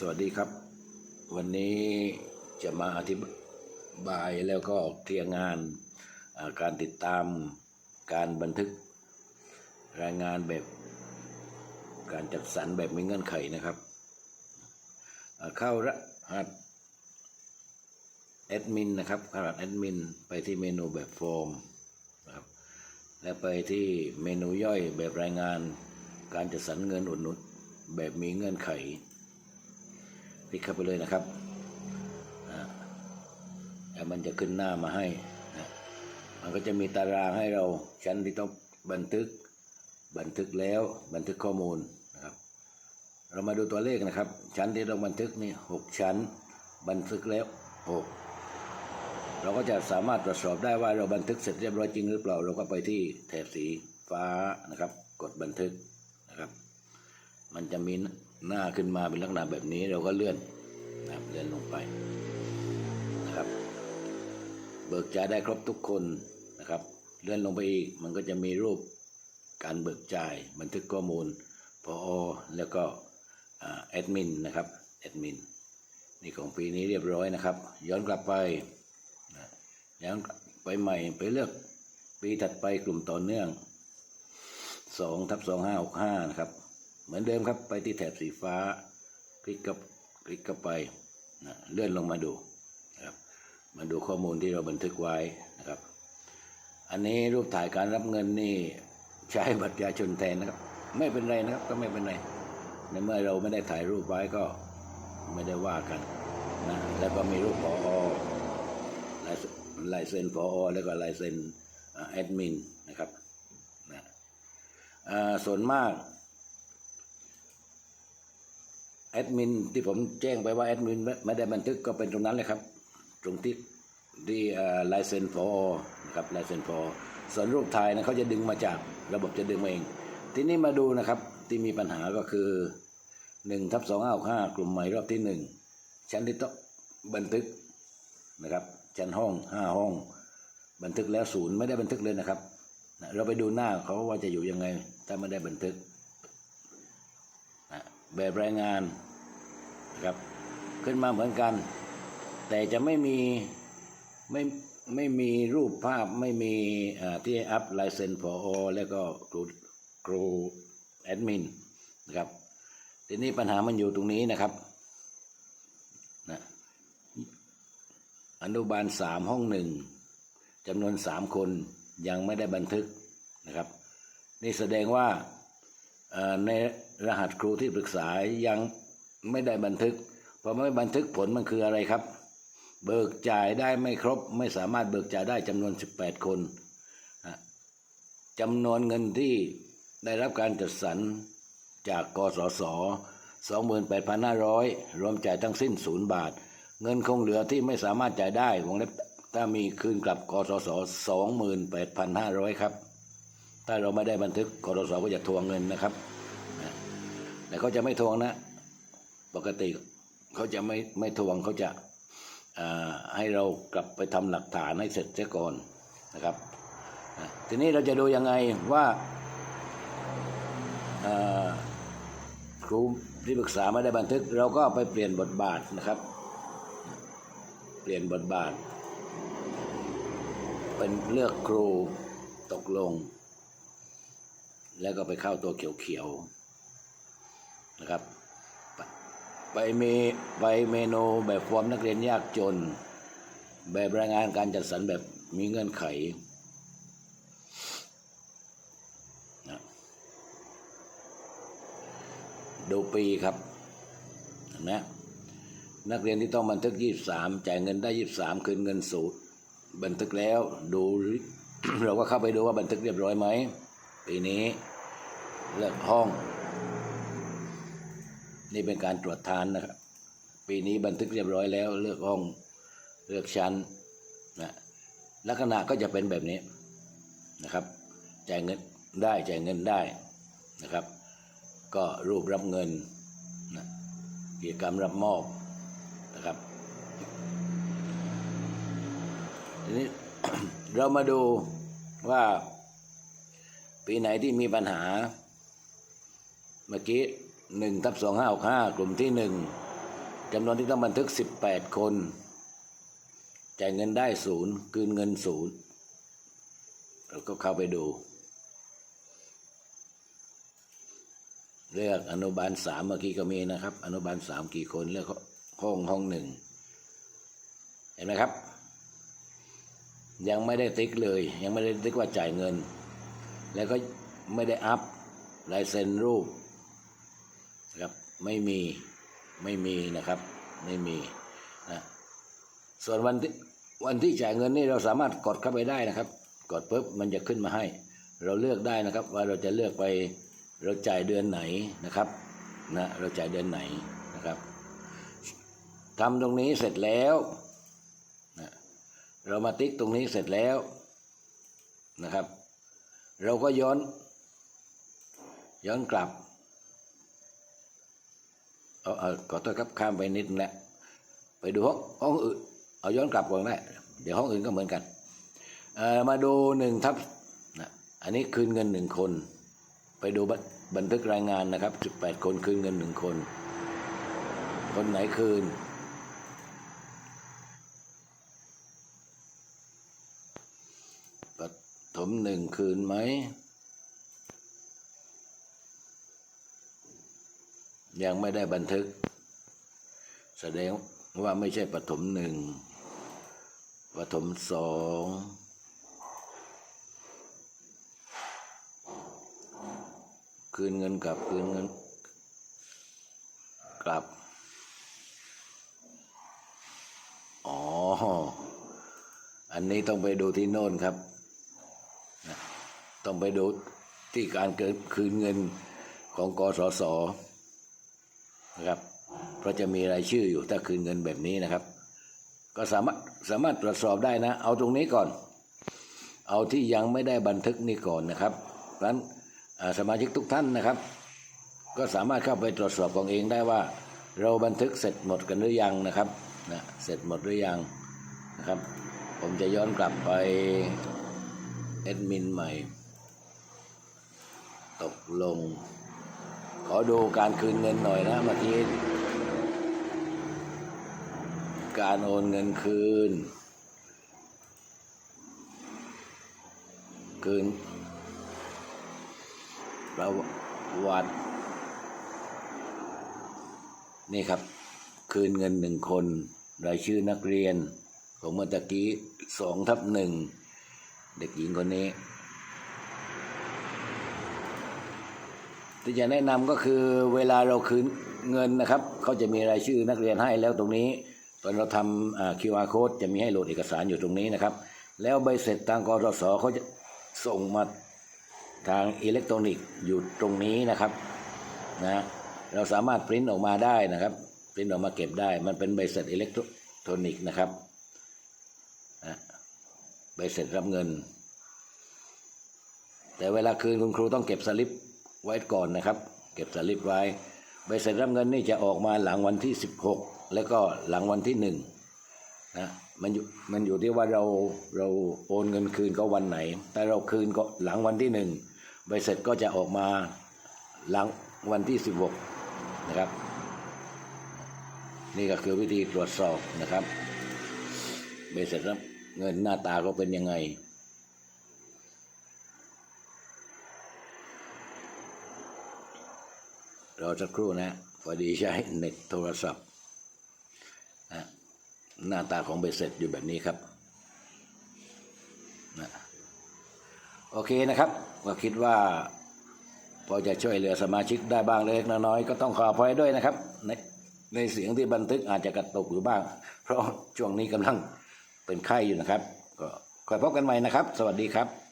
สวัสดีครับ วันนี้จะมาอธิบายแล้วก็เคลียร์งานการติดตามการบันทึกรายงานแบบการจัดสรรแบบมีเงื่อนไขนะครับ เข้ารหัสแอดมินนะครับเข้ารหัสแอดมินไปที่เมนูแบบฟอร์มนะครับและไปที่เมนูย่อยแบบรายงานการจัดสรรเงินอุดหนุนแบบมีเงื่อนไข คลิกเข้าไปเลยนะครับแล้วมันจะขึ้นหน้ามาให้ มันก็จะมีตารางให้เราชั้นที่ต้องบันทึก บันทึกแล้ว บันทึกข้อมูลนะครับ เรามาดูตัวเลขนะครับ ชั้นที่ต้องบันทึกนี่หกชั้น บันทึกแล้วหกเราก็จะสามารถตรวจสอบได้ว่าเราบันทึกเสร็จเรียบร้อยจริงหรือเปล่า เราก็ไปที่แถบสีฟ้านะครับ กดบันทึกนะครับ มันจะมี หน้าขึ้นมาเป็นลักษณะแบบนี้เราก็เลื่อนนะครับเลื่อนลงไปนะครับ เบิกจ่ายได้ครบทุกคนนะครับ เลื่อนลงไปอีกมันก็จะมีรูปการเบิกจ่ายบันทึกข้อมูลพอแล้วก็แอดมินนะครับแอดมินนี่ของปีนี้เรียบร้อยนะครับ ย้อนกลับไปนะย้อนไปใหม่ไปเลือกปีถัดไปกลุ่มต่อเนื่องสองทับสองห้าหกห้านะครับ เหมือนเดิมครับไปที่แถบสีฟ้า คลิกกับคลิกเข้าไปนะเลื่อนลงมาดูนะครับมาดูข้อมูลที่เราบันทึกไว้นะครับ อันนี้รูปถ่ายการรับเงินนี่ใช้บัตรประชาชนแทนนะครับ ไม่เป็นไรนะครับก็ไม่เป็นไรในเมื่อเราไม่ได้ถ่ายรูปไว้ก็ไม่ได้ว่ากันนะแล้วก็มีรูปพอลายลายเซ็นพอแล้วก็ลายเซ็นแอดมินนะครับนะอ่าส่วนมาก แอดมินที่ผมแจ้งไปว่าแอดมินไม่ได้บันทึกก็เป็นตรงนั้นเลยครับ ตรงที่ที่ลายเซ็นพอนะครับลายเซ็นพอส่วนรูปถ่ายนะเขาจะดึงมาจากระบบจะดึงมาเอง ทีนี้มาดูนะครับที่มีปัญหาก็คือหนึ่งทับสองห้าห้ากลุ่มใหม่รอบที่หนึ่งชั้นที่ต้องบันทึกนะครับ ชั้นห้องห้าห้อง บันทึกแล้วศูนย์ไม่ได้บันทึกเลยนะครับ เราไปดูหน้าเขาว่าจะอยู่ยังไง ถ้าไม่ได้บันทึกแบบรายงาน ครับขึ้นมาเหมือนกัน แต่จะไม่มีไม่ไม่มีรูปภาพไม่มีที่อัพลายเซ็นพอแล้วก็ครูครูแอดมินนะครับทีนี้ปัญหามันอยู่ตรงนี้นะครับนะอนุบาลสามห้องหนึ่งจำนวนสามคนยังไม่ได้บันทึกนะครับ นี่แสดงว่าในรหัสครูที่ปรึกษายัง ไม่ได้บันทึกพอไม่บันทึกผลมันคืออะไรครับ เบิกจ่ายได้ไม่ครบ ไม่สามารถเบิกจ่ายได้จำนวน 18 คนจำนวนเงินที่ได้รับการจัดสรรจากกสศ28,500 รวมจ่ายทั้งสิ้น 0 บาท เงินคงเหลือที่ไม่สามารถจ่ายได้วงเล็บถ้ามีคืนกลับกสศ28,500 ครับ ถ้าเราไม่ได้บันทึกกรสก็จะทวงเงินนะครับ แต่เขาจะไม่ทวงนะ ปกติเขาจะไม่ไม่ทวงเขาจะาให้เรากลับไปทำหลักฐานให้เสร็จเสียก่อนนะครับทีนี้เราจะดูยังไงว่าาครูที่ปรึกษาไม่ได้บันทึก เราก็ไปเปลี่ยนบทบาทนะครับ เปลี่ยนบทบาท เป็นเลือกครูตกลง แล้วก็ไปเข้าตัวเขียวๆนะครับ ไปมีไปเมนูแบบฟอร์มนักเรียนยากจน แบบรายงานการจัดสรรแบบมีเงื่อนไขนะดูปีครับเห็นะนักเรียนที่ต้องบันทึก23จ่ายเงินได้23คืนเงินสูตรบันทึกแล้วดูเราก็เข้าไปดูว่าบันทึกเรียบร้อยไหมปีนี้เลือกห้อง นี่เป็นการตรวจทานนะครับ ปีนี้บันทึกเรียบร้อยแล้ว เลือกห้องเลือกชั้นนะลักษณะก็จะเป็นแบบนี้นะครับจ่ายเงินได้จ่ายเงินได้นะครับ ก็รูปรับเงินนะกิจกรรมรับมอบนะครับทีนี้เรามาดูว่าปีไหนที่มีปัญหาเมื่อกี้ หนึ่งทับสองห้าหกห้ากลุ่มที่หนึ่งจำนวนที่ต้องบันทึกสิบแปดคน จ่ายเงินได้ศูนย์คืนเงินศูนย์เราก็เข้าไปดู เลือกอนุบาลสามเมื่อกี้ก็มีนะครับ อนุบาลสามกี่คนเลือกห้องห้องหนึ่งเห็นไหมครับ ยังไม่ได้ติ๊กเลย ยังไม่ได้ติ๊กว่าจ่ายเงิน แล้วก็ไม่ได้อัพลายเซ็นรูป นะครับไม่มีไม่มีนะครับไม่มีนะส่วนวันที่วันที่จ่ายเงินนี่เราสามารถกดเข้าไปได้นะครับ กดปุ๊บมันจะขึ้นมาให้ เราเลือกได้นะครับ ว่าเราจะเลือกไปเราจ่ายเดือนไหนนะครับนะเราจ่ายเดือนไหนนะครับทำตรงนี้เสร็จแล้วนะเรามาติ๊กตรงนี้เสร็จแล้วนะครับ เราก็ย้อน ย้อนกลับ เอาเอาขอโทษครับข้ามไปนิดนึงแหละไปดูห้องห้องอื่นเอาย้อนกลับก่อนได้เดี๋ยวห้องอื่นก็เหมือนกันมาดูหนึ่งทับนะอันนี้คืนเงินหนึ่งคน ไปดูบันบันทึกรายงานนะครับสิบแปดคนคืนเงินหนึ่งคน คนไหนคืน ปฐมหนึ่งคืนไหม ยังไม่ได้บันทึก แสดงว่าไม่ใช่ปฐมหนึ่งปฐมสองคืนเงินกลับคืนเงินกลับ อ๋อ อันนี้ต้องไปดูที่โน่นครับ ต้องไปดูที่การเกิดคืนเงินของกสศ นะครับ เพราะจะมีรายชื่ออยู่ถ้าคืนเงินแบบนี้นะครับ ก็สามารถสามารถตรวจสอบได้นะ เอาตรงนี้ก่อน เอาที่ยังไม่ได้บันทึกนี่ก่อนนะครับเพราะนั้นสมาชิกทุกท่านนะครับ ก็สามารถเข้าไปตรวจสอบของเองได้ว่า เราบันทึกเสร็จหมดกันหรือยังนะครับนะเสร็จหมดหรือยังนะครับ ผมจะย้อนกลับไปแอดมินใหม่ ตกลง ขอดูการคืนเงินหน่อยนะเมื่อกี้การโอนเงินคืน คืนประวัตินี่ครับ คืนเงินหนึ่งคน รายชื่อนักเรียน ของเมื่อตะกี้สองทับหนึ่ง เด็กหญิงคนนี้ ที่จะแนะนำก็คือเวลาเราคืนเงินนะครับเขาจะมีรายชื่อนักเรียนให้แล้วตรงนี้ ตอนเราทำอ่า QR code จะมีให้โหลดเอกสารอยู่ตรงนี้นะครับ แล้วใบเสร็จทางกรสเขาจะส่งมาทางอิเล็กทรอนิกส์อยู่ตรงนี้นะครับนะเราสามารถปริ้นออกมาได้นะครับปริ้นออกมาเก็บได้ มันเป็นใบเสร็จอิเล็กทรอนิกส์นะครับนะใบเสร็จรับเงิน แต่เวลาคืนคุณครูต้องเก็บสลิป ไว้ก่อนนะครับ เก็บสลิปไว้ใบเสร็จรับเงินนี่จะออกมาหลังวันที่ 16 แล้วก็หลังวันที่หนึ่งนะมันอยู่มันอยู่ที่ว่าเราเราโอนเงินคืนก็วันไหน แต่เราคืนก็หลังวันที่หนึ่งใบเสร็จก็จะออกมาหลังวันที่ 16 นะครับ นี่ก็คือวิธีตรวจสอบนะครับใบเสร็จรับเงินหน้าตาก็เป็นยังไง รอสักครู่นะพอดีใช้เน็ตโทรศัพท์นะหน้าตาของเบสเสร็จอยู่แบบนี้ครับนะโอเคนะครับ ก็คิดว่าพอจะช่วยเหลือสมาชิกได้บ้างเล็กน้อยก็ต้องขออภัยด้วยนะครับ ในในเสียงที่บันทึกอาจจะกระตุกอยู่บ้าง เพราะช่วงนี้กำลังเป็นไข้อยู่นะครับ ก็คอยพบกันใหม่นะครับ สวัสดีครับ